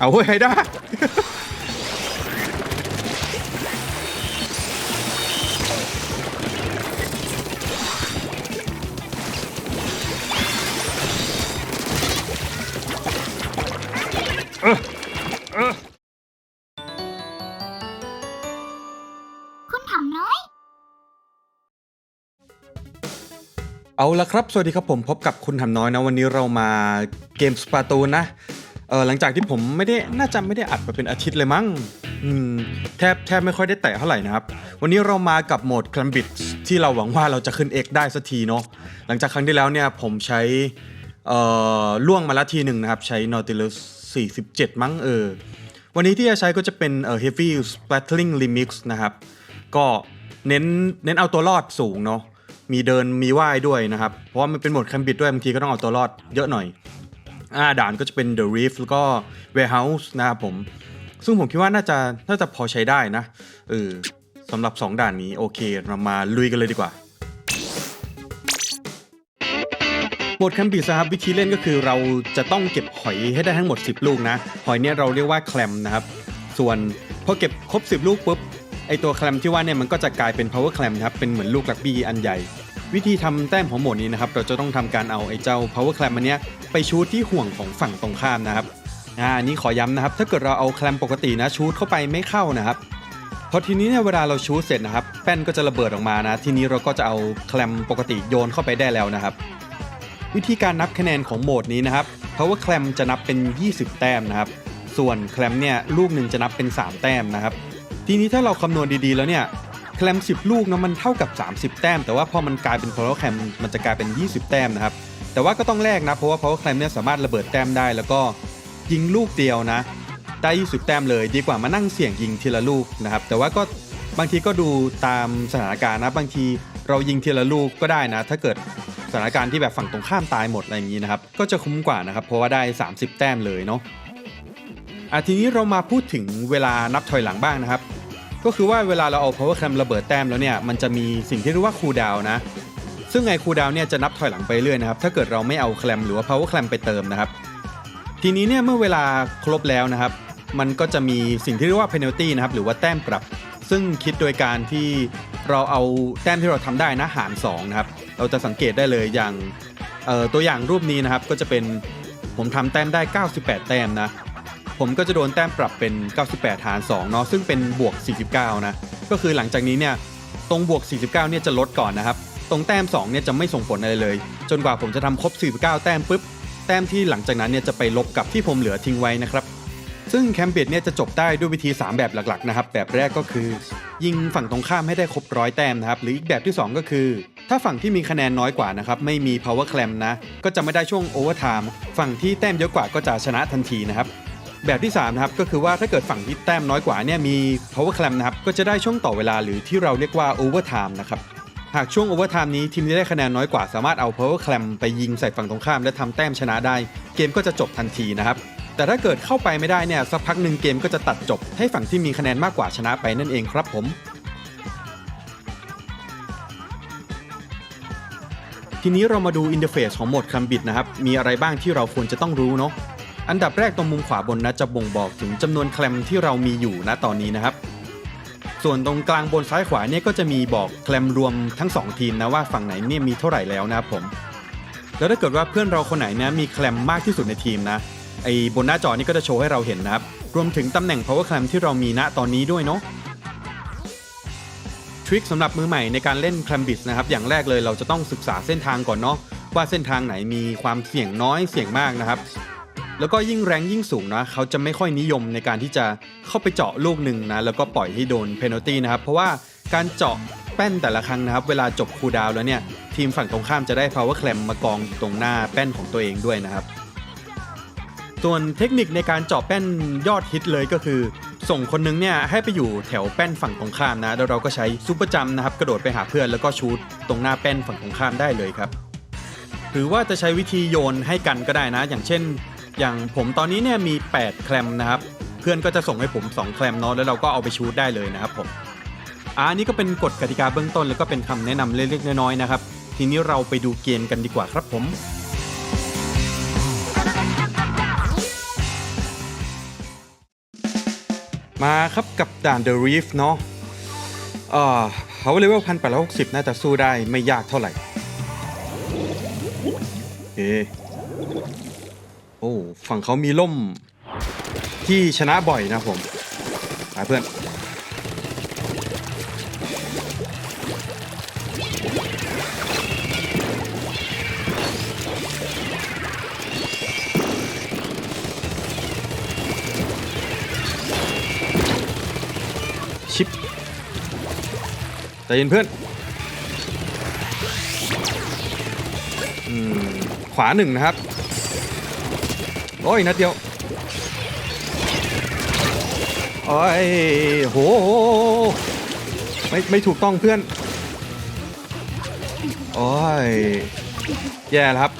เอาเฮ้ยไฮด้าคุณถามน้อย เอาละครับ สวัสดีครับผมพบกับคุณทำน้อยนะ วันนี้เรามาเกมสปาตูนนะ เออหลังจากที่ผมไม่ได้น่าจะไม่ได้อัดมาเป็นอาทิตย์เลยมั้งอืมแทบแทบไม่ค่อยได้แตะเท่าไหร่นะครับ วันนี้เรามากับโหมดคลัมบิดที่เราหวังว่าเราจะขึ้น X ได้สักทีเนาะหลังจากครั้งที่แล้วเนี่ยผมใช้เอ่อล่วงมาละทีหนึ่งนะครับ ใช้ Nautilus 47 มั้งเออ วันนี้ที่จะใช้ก็จะเป็นเอ่อ Heavy Splattering Remix นะครับ ก็เน้นเน้นเอาตัวรอดสูงเนาะมีเดินมีว่ายด้วยนะครับ เพราะว่ามันเป็นโหมดแคมบิดด้วยบางทีก็ต้องเอาตัวรอดเยอะหน่อย อ่าด่านก็จะเป็น The Reef แล้วก็ Warehouse นะครับผม ซึ่งผมคิดว่าน่าจะน่าจะพอใช้ได้นะเออสำหรับ 2 ด่านนี้โอเค เรามาลุยกันเลยดีกว่าโหมดแคมบิดนะครับวิธีเล่นก็คือเราจะต้องเก็บหอยให้ได้ทั้งหมด 10 ลูกนะ หอยเนี่ยเราเรียกว่าแคลมนะครับ ส่วนพอเก็บครบ 10 ลูกปุ๊บไอตัวแคลมที่ว่าเนี่ยมันก็จะกลายเป็น power clam ครับเป็นเหมือนลูกลักบี้อันใหญ่ วิธีทำแต้มของโหมดนี้นะครับเราจะต้องทำการเอาไอ้เจ้า power clam อันเนี้ยไปชูดที่ห่วงของฝั่งตรงข้ามนะครับอ่าอันนี้ขอย้ำนะครับ ถ้าเกิดเราเอาแคลมปกตินะชูดเข้าไปไม่เข้านะครับพอทีนี้เนี่ยเวลาเราชูดเสร็จนะครับแป้นก็จะระเบิดออกมานะ ทีนี้เราก็จะเอาแคลมปกติโยนเข้าไปได้แล้วนะครับ วิธีการนับคะแนนของโหมดนี้นะครับ power clam จะนับเป็น 20 แต้มนะครับ ส่วนแคลมเนี่ยลูกหนึ่งจะนับเป็น 3 แต้มนะครับ ทีนี้ถ้าเราคำนวณดีๆแล้วเนี่ย แคลม10 ลูกเนาะมันเท่ากับ 30 แต้ม แต่ว่าพอมันกลายเป็น power clam มันจะกลายเป็น 20 แต้มนะครับ แต่ว่าก็ต้องแลกนะ เพราะว่า power clam เนี่ยสามารถระเบิดแต้มได้ แล้วก็ยิงลูกเดียวนะ ได้ 20 แต้มเลย ดีกว่ามานั่งเสี่ยงยิงทีละลูกนะครับ แต่ว่าก็บางทีก็ดูตามสถานการณ์นะ บางทีเรายิงทีละลูกก็ได้นะ ถ้าเกิดสถานการณ์ที่แบบฝั่งตรงข้ามตายหมดอะไรอย่างนี้นะครับ ก็จะคุ้มกว่านะครับ เพราะว่าได้ 30 แต้มเลยเนาะอะทีนี้เรามาพูดถึงเวลานับถอยหลังบ้างนะครับ ก็คือว่าเวลาเราเอา power clam ระเบิดแต้มแล้วเนี่ยมันจะมีสิ่งที่เรียกว่า cool down นะ ซึ่งไอ้ cool down เนี่ยจะนับถอยหลังไปเรื่อยนะครับถ้าเกิดเราไม่เอา clam หรือว่า power clam ไปเติมนะครับทีนี้เนี่ยเมื่อเวลาครบแล้วนะครับ มันก็จะมีสิ่งที่เรียกว่า penalty นะครับหรือว่าแต้มปรับ ซึ่งคิดโดยการที่เราเอาแต้มที่เราทำได้นะหาร2นะครับเราจะสังเกตได้เลยอย่างตัวอย่างรูปนี้นะครับก็จะเป็นผมทำแต้มได้ 98 แต้มนะ ผมก็จะโดนแต้มปรับเป็น 98 หาร2เนาะซึ่งเป็นบวก 49 นะ ก็คือหลังจากนี้เนี่ยตรงบวก 49 เนี่ยจะลดก่อนนะครับ ตรงแต้ม 2 เนี่ยจะไม่ส่งผลอะไรเลย จนกว่าผมจะทำครบ 49 แต้มปุ๊บ แต้มที่หลังจากนั้นเนี่ยจะไปลบกับที่ผมเหลือทิ้งไว้นะครับ ซึ่งแคมเปญเนี่ยจะจบได้ด้วยวิธี 3 แบบหลักๆนะครับ แบบแรกก็คือ ยิงฝั่งตรงข้ามให้ได้ครบร้อยแต้มนะครับ หรืออีกแบบที่ 2 ก็คือ ถ้าฝั่งที่มีคะแนนน้อยกว่านะครับ ไม่มี power clam นะ ก็จะไม่ได้ช่วง overtime ฝั่งที่แต้มเยอะกว่าก็จะชนะทันทีนะครับ แบบที่3นะครับก็คือว่าถ้าเกิดฝั่งที่แต้มน้อยกว่าเนี่ยมี power clam นะครับก็จะได้ช่วงต่อเวลาหรือที่เราเรียกว่า overtime นะครับหากช่วง overtime นี้ทีมที่ได้คะแนนน้อยกว่าสามารถเอา power clam ไปยิงใส่ฝั่งตรงข้าม และทำแต้มชนะได้ เกมก็จะจบทันทีนะครับแต่ถ้าเกิดเข้าไปไม่ได้เนี่ยสักพักหนึ่งเกมก็จะตัดจบ ให้ฝั่งที่มีคะแนนมากกว่าชนะไปนั่นเองครับผม ทีนี้เรามาดูอินเทอร์เฟซของโหมดคัมบิดนะครับมีอะไรบ้างที่เราควรจะต้องรู้เนาะ อันดับแรกตรงมุมขวาบนนะจะบ่งบอกถึงจำนวนแคลมที่เรามีอยู่ณตอนนี้นะครับ ส่วนตรงกลางบนซ้ายขวาเนี่ยก็จะมีบอกแคลมรวมทั้ง 2 ทีมนะว่าฝั่งไหนเนี่ยมีเท่าไหร่แล้วนะครับผม แล้วถ้าเกิดว่าเพื่อนเราคนไหนนี่ยมีแคลมมากที่สุดในทีมนะไอ้บนหน้าจอนี่ก็จะโชว์ให้เราเห็นนะครับ รวมถึงตำแหน่ง power clam ที่เรามีณตอนนี้ด้วยเนาะทริคสำหรับมือใหม่ในการเล่น c l a m b i t นะครับ อย่างแรกเลยเราจะต้องศึกษาเส้นทางก่อนเนาะว่าเส้นทางไหนมีความเสี่ยงน้อยเสี่ยงมากนะครับ แล้วก็ยิ่งแรงยิ่งสูงนะเขาจะไม่ค่อยนิยมในการที่จะเข้าไปเจาะลูกหนึ่งนะแล้วก็ปล่อยให้โดนเพนัลตี้นะครับเพราะว่าการเจาะแป้นแต่ละครั้งนะครับ เวลาจบคูดาวแล้วเนี่ยทีมฝั่งตรงข้ามจะได้ power clam มากองตรงหน้าแป้นของตัวเองด้วยนะครับ ส่วนเทคนิคในการเจาะแป้นยอดฮิตเลยก็คือ ส่งคนนึงเนี่ยให้ไปอยู่แถวแป้นฝั่งตรงข้ามนะแล้วเราก็ใช้ซุปเปอร์จัมนะครับกระโดดไปหาเพื่อนแล้วก็ชูตตรงหน้าแป้นฝั่งตรงข้ามได้เลยครับหรือว่าจะใช้วิธีโยนให้กันก็ได้นะ อย่างเช่น อย่างผมตอนนี้เนี่ยมี 8 แคลมนะครับ เพื่อนก็จะส่งให้ผม 2 แคลมเนาะแล้วเราก็เอาไปชูตได้เลยนะครับผมอ่านี่ก็เป็นกฎกติกาเบื้องต้น แล้วก็เป็นคำแนะนำเล็กๆน้อยๆนะครับ ทีนี้เราไปดูเกมกันดีกว่าครับผม มาครับกับด่าน The Reef เนาะเอ่อเขาเลเวลพันแปดร้อยหกสิบน่าจะสู้ได้ไม่ยากเท่าไหร่โอ โอ้ฝั่งเขามีล่มที่ชนะบ่อยนะผมไปเพื่อนชิปใจเย็นเพื่อนอืมขวาหนึ่งนะครับ โอ้ยนัดเดียวโอ้ยโหไม่ไม่ถูกต้องเพื่อนโอ้ยแย่แล้วครับ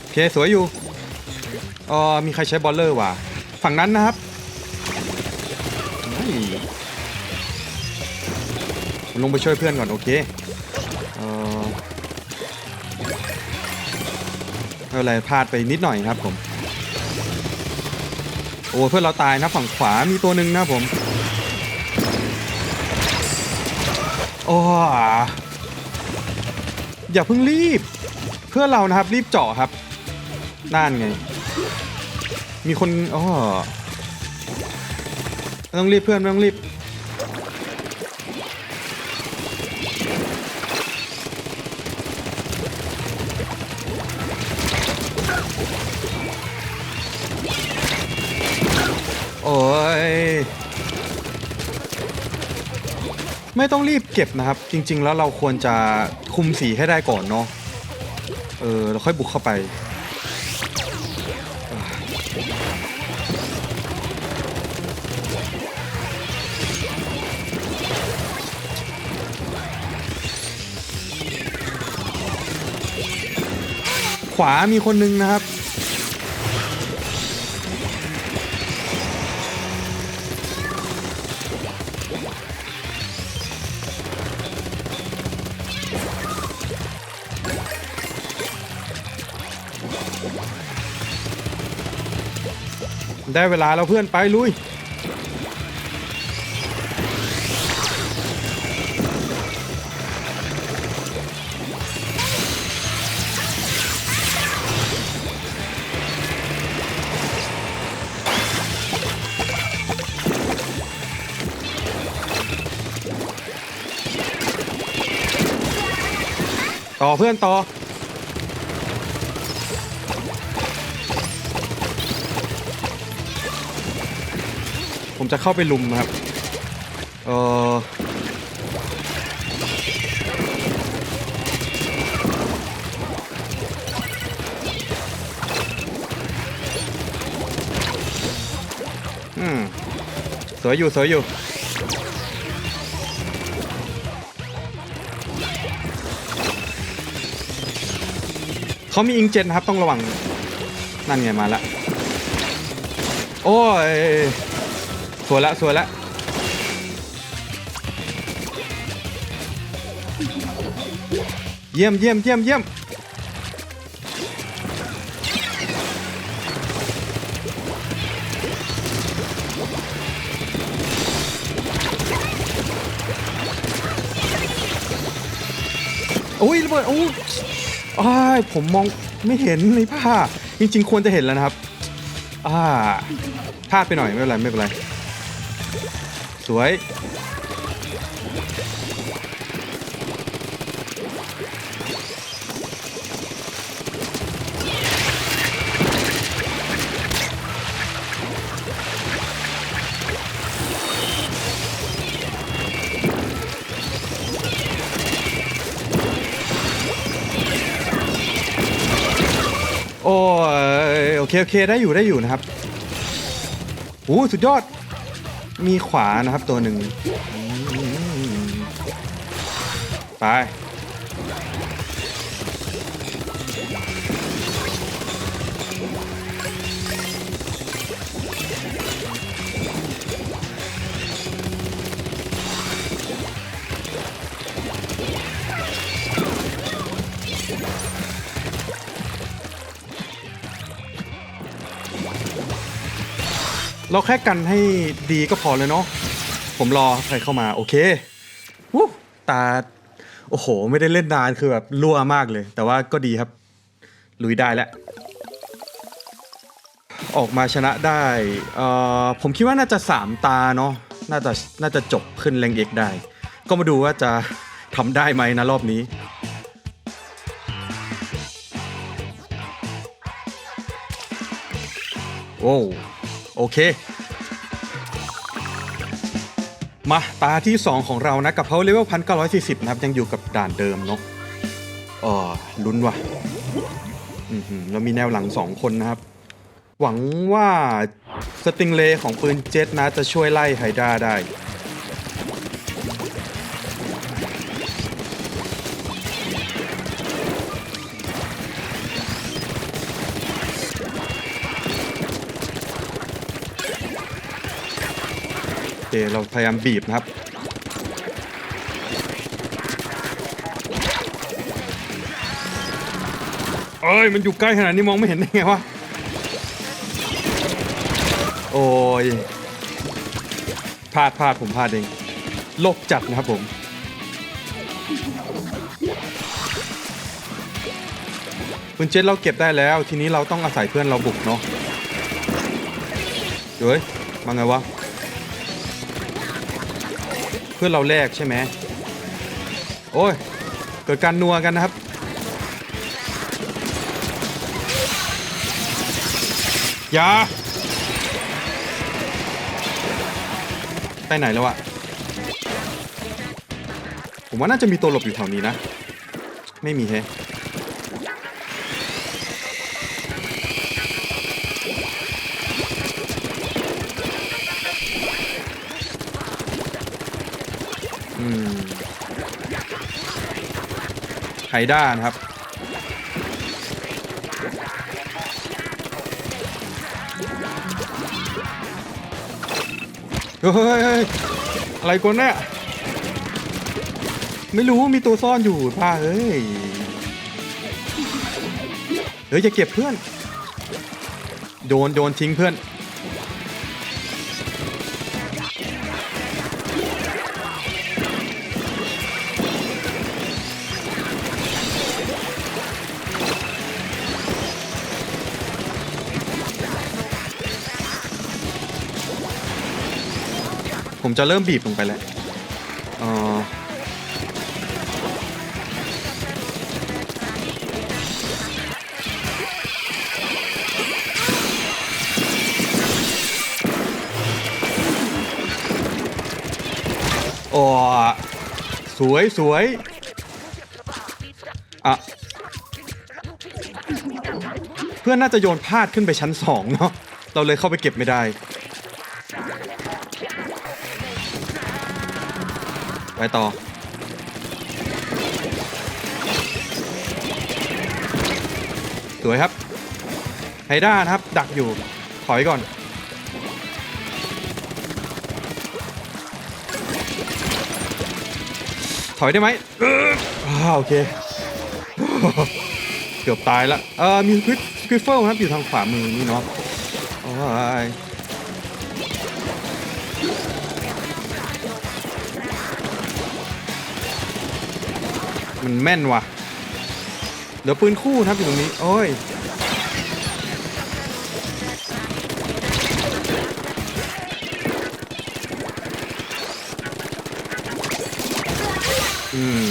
โอเคสวยอยู่เออมีใครใช้บอลเลอร์วะฝั่งนั้นนะครับ ลงไปช่วยเพื่อนก่อนโอเคเออไม่เป็นไรพลาดไปนิดหน่อยครับผมโอ้เพื่อนเราตายนะฝั่งขวามีตัวหนึ่งนะผมโอ้อย่าเพิ่งรีบ เพื่อเรานะครับรีบเจาะครับนั่นไง มีคนอ๋อ ต้องรีบเพื่อนไม่ต้องรีบโอ้ยไม่ต้องรีบเก็บนะครับ จริง ๆ แล้วเราควรจะคุมสีให้ได้ก่อนเนาะเออเราค่อยบุกเข้าไป ขวามีคนนึงนะครับ ได้เวลาแล้วเพื่อนไปลุย ต่อเพื่อนต่อ ผมจะเข้าไปลุมครับ เออสวยอยู่สวยอยู่ เขามีอิงเจ็ตนะครับต้องระวัง นั่นไงมาละโอ้ยสวยละสวยละเยี่ยมเยี่ยมเยี่ยมเยี่ยมโอ้ยระเบิดโอ้ อ้ายผมมองไม่เห็นเลยผ้า จริงๆ ควรจะเห็นแล้วนะครับ อ่าพลาดไปหน่อยไม่เป็นไรไม่เป็นไร สวย เคโอเคได้อยู่ได้อยู่นะครับโอ้สุดยอด มีขวานะครับตัวหนึ่งไป เราแค่กันให้ดีก็พอเลยเนาะผมรอใครเข้ามาโอเควู้ตาโอ้โห ไม่ได้เล่นนานคือแบบรั่วมากเลย แต่ว่าก็ดีครับ ลุยได้แล้ว ออกมาชนะได้เอ่อผมคิดว่าน่าจะ 3 ตาเนาะน่าจะน่าจะจบขึ้นแรงเอกได้ ก็มาดูว่าจะทำได้ไหมนะรอบนี้โอ้ โอเค มาตาที่ 2 ของเรานะ กับเขาเลเวลพันเก้าร้อยสี่สิบนะครับ ยังอยู่กับด่านเดิมเนาะอ๋อลุ้นว่ะเรามีแนวหลัง2คนนะครับ หวังว่าสติงเลของปืนเจ็ตนะจะช่วยไล่ไฮด้าได้ เคเราพยายามบีบนะครับเอ้ยมันอยู่ใกล้ขนาดนี้มองไม่เห็นได้ไงวะโอ้ยพลาดพลาดผมพลาดเองโลกจัดนะครับผมปืนเจ็ตเราเก็บได้แล้ว ทีนี้เราต้องอาศัยเพื่อนเราบุกเนาะเฮ้ยมาไงวะ เพื่อเราแลกใช่ไหมโอ้ย เกิดการนัวกันนะครับ อย่า ไปไหนแล้วอะผมว่าน่าจะมีตัวหลบอยู่แถวนี้นะ ไม่มีแฮะ ไฮด้านะครับเฮ้ยเฮ้ยเฮ้ย อะไรกันเนี่ยไม่รู้มีตัวซ่อนอยู่ป้าเฮ้ย เฮ้ยจะเก็บเพื่อน โดนโดนทิ้งเพื่อน ผมจะเริ่มบีบลงไปแล้วออโอ้สวยสวยอะเพื่อนน่าจะโยนพลาดขึ้นไปชั้นสองเนาะเราเลยเข้าไปเก็บไม่ได้ ไปต่อ สวยครับไฮด้านะครับ ดักอยู่ ถอยก่อนถอยได้ไหมอ่าโอเค เกือบตายละ เออมีควิฟควิฟเฟิลครับอยู่ทางขวามือนี่เนาะโอ้ย มันแม่นว่ะเดี๋ยวปืนคู่ครับอยู่ตรงนี้โอ้ยอืม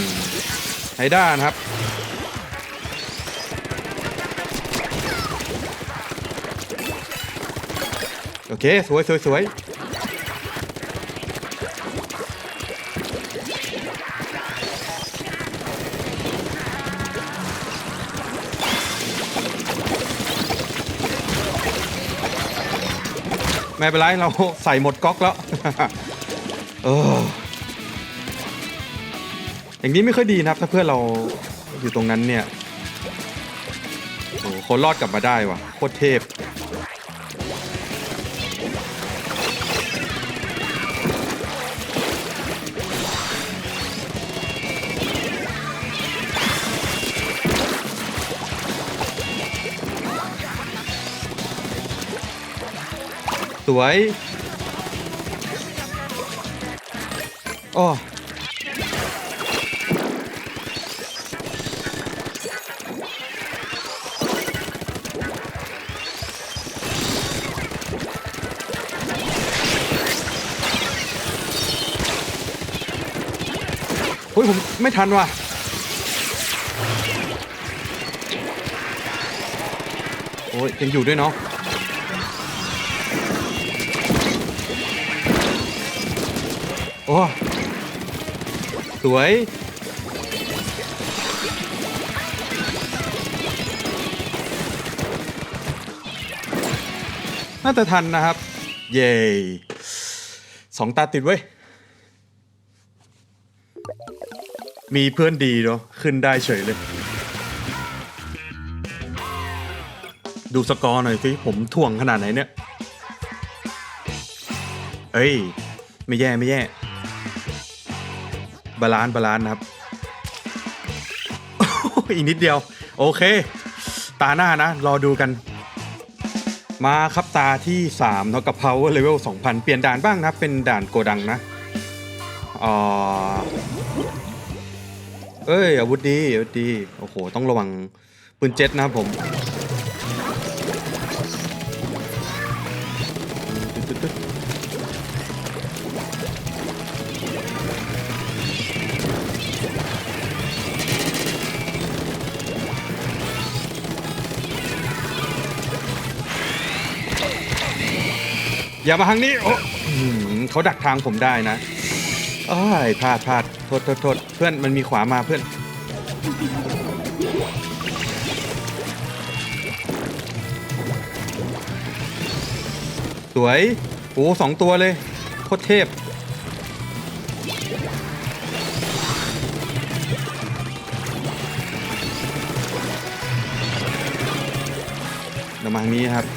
ไฮด้านครับโอเค สวยสวยสวย ไม่เป็นไรเราใส่หมดก๊อกแล้วเอออย่างนี้ไม่ค่อยดีนะครับถ้าเพื่อนเราอยู่ตรงนั้นเนี่ยโอ้โหคนรอดกลับมาได้ว่ะโคตรเทพ สวยโอ้โอ้ยผมไม่ทันว่ะ โอ้ยยังอยู่ด้วยเนาะ โอ้สวยน่าจะทันนะครับ เย้สองตาติดเว้ย มีเพื่อนดีเนาะขึ้นได้เฉยเลย ดูสกอร์หน่อยสิผมถ่วงขนาดไหนเนี่ย เอ้ย ไม่แย่ไม่แย่ บาลานซ์บาลานซ์นะครับอีกนิดเดียว โอเค ตาหน้านะ รอดูกัน มาครับตาที่3เท่ากับ power level 2000 เปลี่ยนด่านบ้างนะเป็นด่านโกดังนะอ่าเอ้ยอาวุธดีอาวุธดี โอ้โห ต้องระวังปืนเจ็ตนะครับผม อย่ามาทางนี้โอ้อื้อหือเขาดักทางผมได้นะอ้ายพลาดพลาดโทษโทษโทษเพื่อนมันมีขวามาเพื่อน สวยโอ้สองตัวเลยโคตรเทพเดี๋ยวมาทางนี้ครับ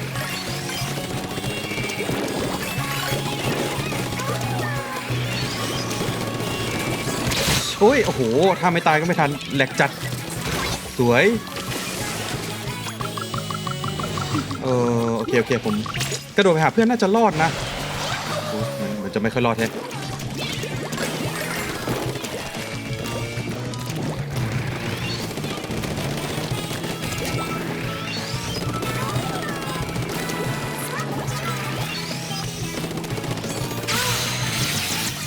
อ้ยโอ้โหถ้าไม่ตายก็ไม่ทันแหลกจัด สวย เออโอเคโอเคผมกระโดดไปหาเพื่อนน่าจะรอดนะมันมันจะไม่ค่อยรอดแท้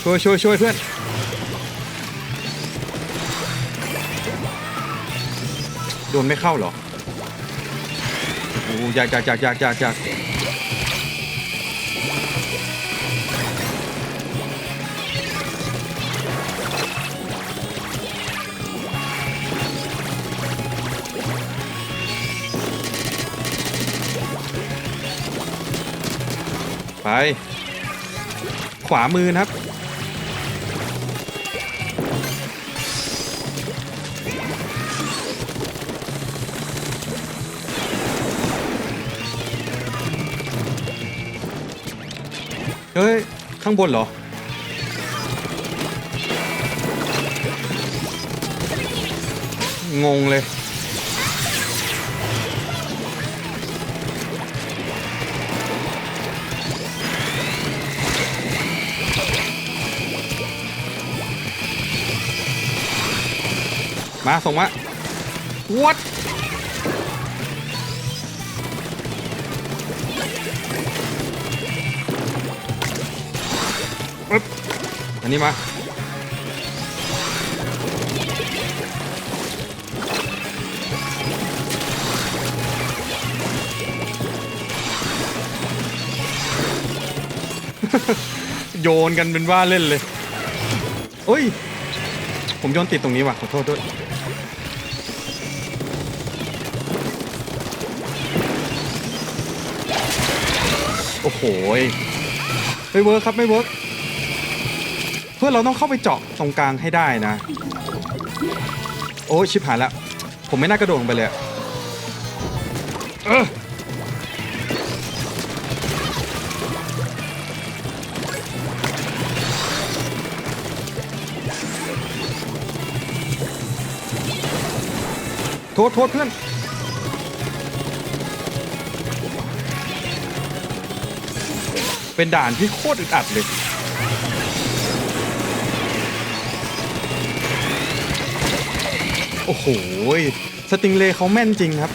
ช่วยช่วยช่วยเพื่อน โดนไม่เข้าเหรอโอ้ยากยากอยากอยากอยากอยากไป ขวามือนะครับางบนเหรอ งงเลย มาส่งมา what อันนี้มาโยนกันเป็นว่าเล่นเลยโอ้ย ผมโยนติดตรงนี้ว่ะ ขอโทษด้วย โอ้โหไม่เวิร์คครับ ไม่เวิร์ค พื่อเราต้องเข้าไปเจาะตรงกลางให้ได้นะ โอ้ชิบหายแล้วผมไม่น่ากระโดดลงไปเลยเออโทษโทษเพื่อน เป็นด่านที่โคตรอึดอัดเลย โอ้โหสติงเลเขาแม่นจริงครับ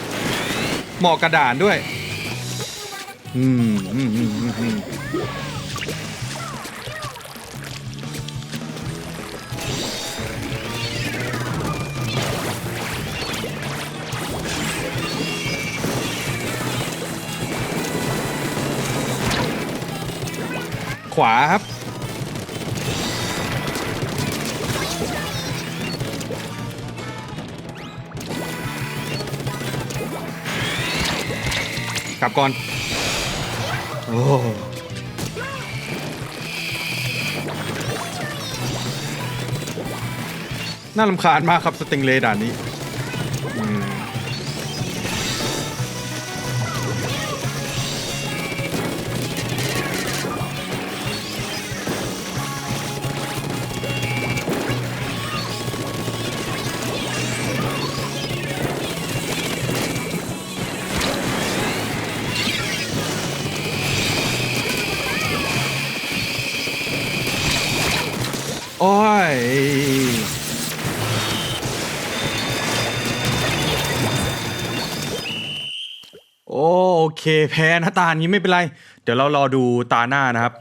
เหมาะกระดานด้วย อืมอืมอืมอืมขวาครับ ลับก่อน โอ้น่าลำคาญมากครับสติงเลด่านนี้ โอ้ย โอเคแพ้นะตานี้ไม่เป็นไร เดี๋ยวเรารอดูตาหน้านะครับ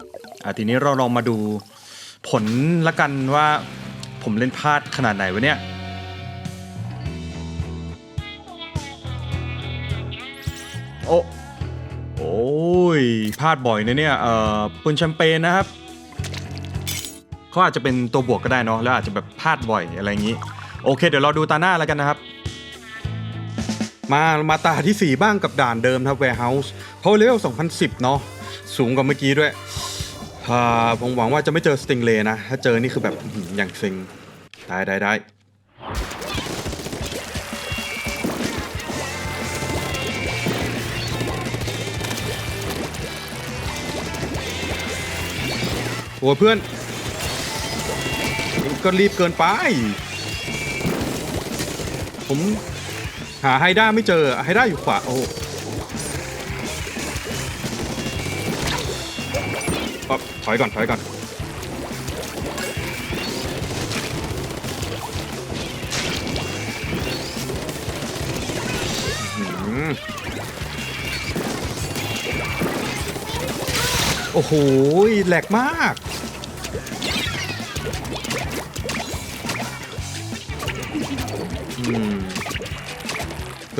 อะทีนี้เราลองมาดูผลละกันว่าผมเล่นพลาดขนาดไหนวะเนี่ยโอ้โอ้ยพลาดบ่อยนะเนี่ย เอ่อปืนแชมเปญนะครับ เขาอาจจะเป็นตัวบวกก็ได้เนาะแล้วอาจจะแบบพลาดบ่อยอะไรอย่างนี้ โอเค เดี๋ยวเราดูตาหน้าแล้วกันนะครับมามาตาที่ 4 บ้างกับด่านเดิมครับ Warehouse เพราะเลเวล2010 เนาะสูงกว่าเมื่อกี้ด้วยผมหวังว่าจะไม่เจอสติงเลนะ ถ้าเจอนี่คือแบบอย่างซ็งได้ได้ได้โอ้เพื่อน ก็รีบเกินไป ผมหาไฮด้าไม่เจอไฮด้าอยู่ขวาโอ้ถอยก่อนถอยก่อนโอ้โหแหลกมาก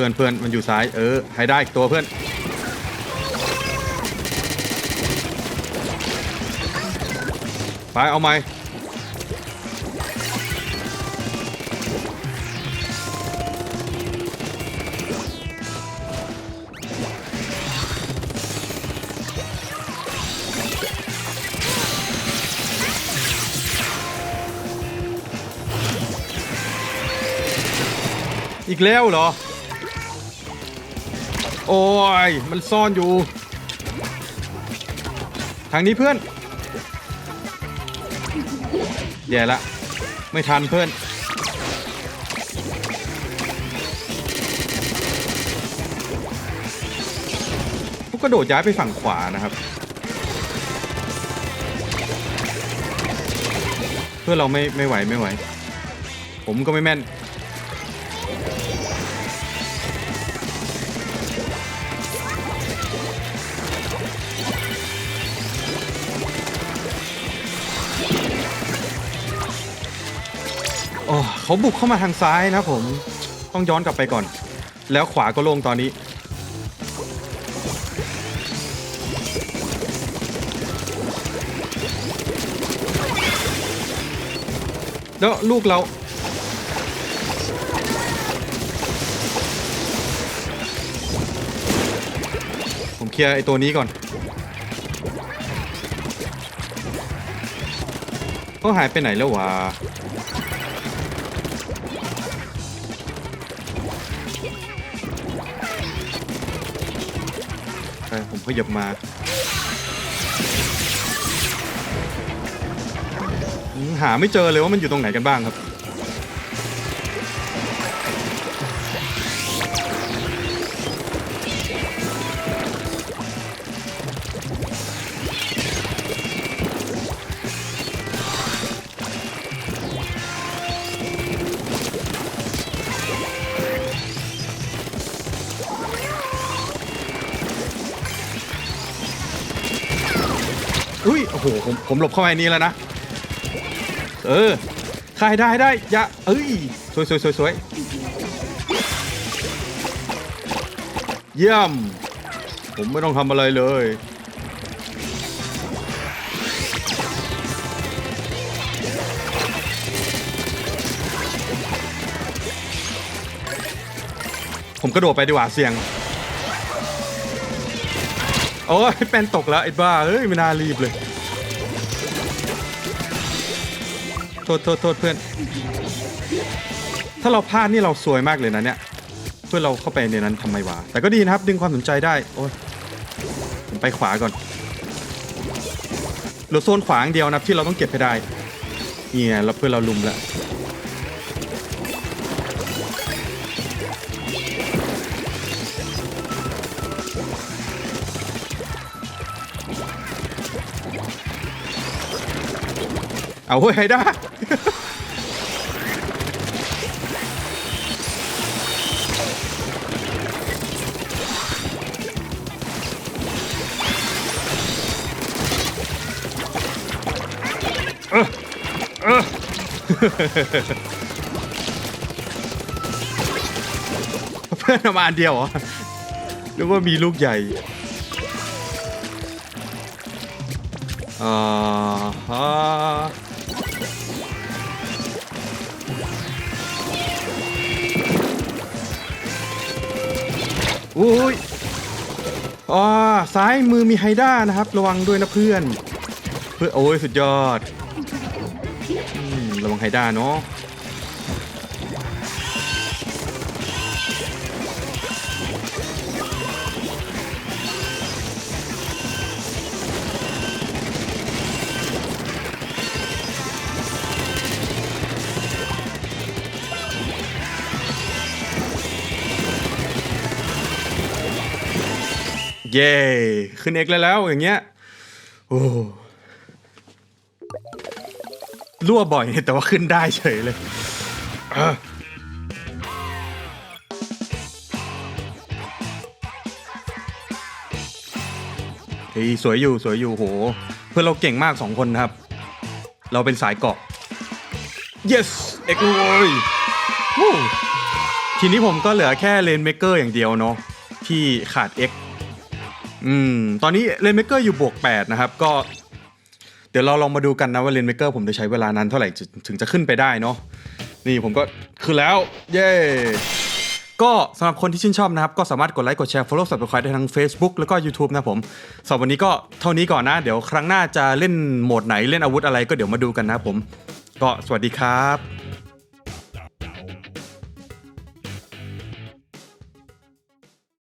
พื่อนเพื่อนมันอยู่ซ้าย เออ ให้ได้อีกตัวเพื่อน ไป เอาไหมอีกแล้วเหรอ โอ้ย มันซ่อนอยู่ ทางนี้เพื่อนแย่ละ ไม่ทันเพื่อน พวกกระโดดย้ายไปฝั่งขวานะครับ เพื่อนเราไม่ไม่ไหวไม่ไหว ผมก็ไม่แม่น เขาบุกเข้ามาทางซ้ายนะผมต้องย้อนกลับไปก่อน แล้วขวาก็โล่งตอนนี้แล้วลูกเราผมเคลียร์ไอ้ตัวนี้ก่อนเขาหายไปไหนแล้ววะ ขยับมาหาไม่เจอเลยว่ามันอยู่ตรงไหนกันบ้างครับ ผมหลบเข้าไปนี้แล้วนะ เออให้ได้ได้อย่าเอ้ยสวยสวยสวยสวยเยี่ยม ผมไม่ต้องทำอะไรเลย ผมกระโดดไปดีกว่าเสี่ยง โอ้ยแป้นตกแล้วไอ้บ้าเอ้ยไม่น่ารีบเลย โทษโทษโทษเพื่อน ถ้าเราพลาดนี่เราสวยมากเลยนะเนี่ย เพื่อนเราเข้าไปในนั้นทำไมวะ แต่ก็ดีนะครับดึงความสนใจได้ โอ้ยผมไปขวาก่อนเหลือโซนขวางเดียวนับที่เราต้องเก็บให้ได้ เนี่ยแล้วเพื่อนเราลุมแล้วเอาเฮ้ยไฮด้า เพื่อนเอามาอันเดียวเหรอหรือว่ามีลูกใหญ่อ่าฮะอุ้ยอ่าซ้ายมือมีไฮด้านะครับ ระวังด้วยนะเพื่อน เพื่อโอ้ยสุดยอด ไฮด้าเนาะเย้ขึ้นเอกแล้วแล้วอย่างเงี้ย โอ้ รั่วบ่อยแต่ว่าขึ้นได้เฉยเลยเฮ้ยสวยอยู่สวยอยู่โห เพื่อนเราเก่งมากสองคนครับ เราเป็นสายเกาะ yes เอกเลยทีนี้ผมก็เหลือแค่เลนเมเกอร์อย่างเดียวเนาะที่ขาด X อืม ตอนนี้เลนเมเกอร์อยู่บวก 8 นะครับ ก็ ดี๋ยวเราลองมาดูกันนะว่าเลนเมเกอร์ผมจะใช้เวลานานเท่าไหร่ถึงจะขึ้นไปได้เนาะนี่ผมก็คือแล้ว เย้ก็สำหรับคนที่ชื่นชอบนะครับ ก็สามารถกดไลค์กดแชร์ follow subscribe ได้ทั้ง Facebook แล้วก็ YouTube นะผมสำหรับวันนี้ก็เท่านี้ก่อนนะ เดี๋ยวครั้งหน้าจะเล่นโหมดไหนเล่นอาวุธอะไรก็เดี๋ยวมาดูกันนะผม ก็สวัสดีครับ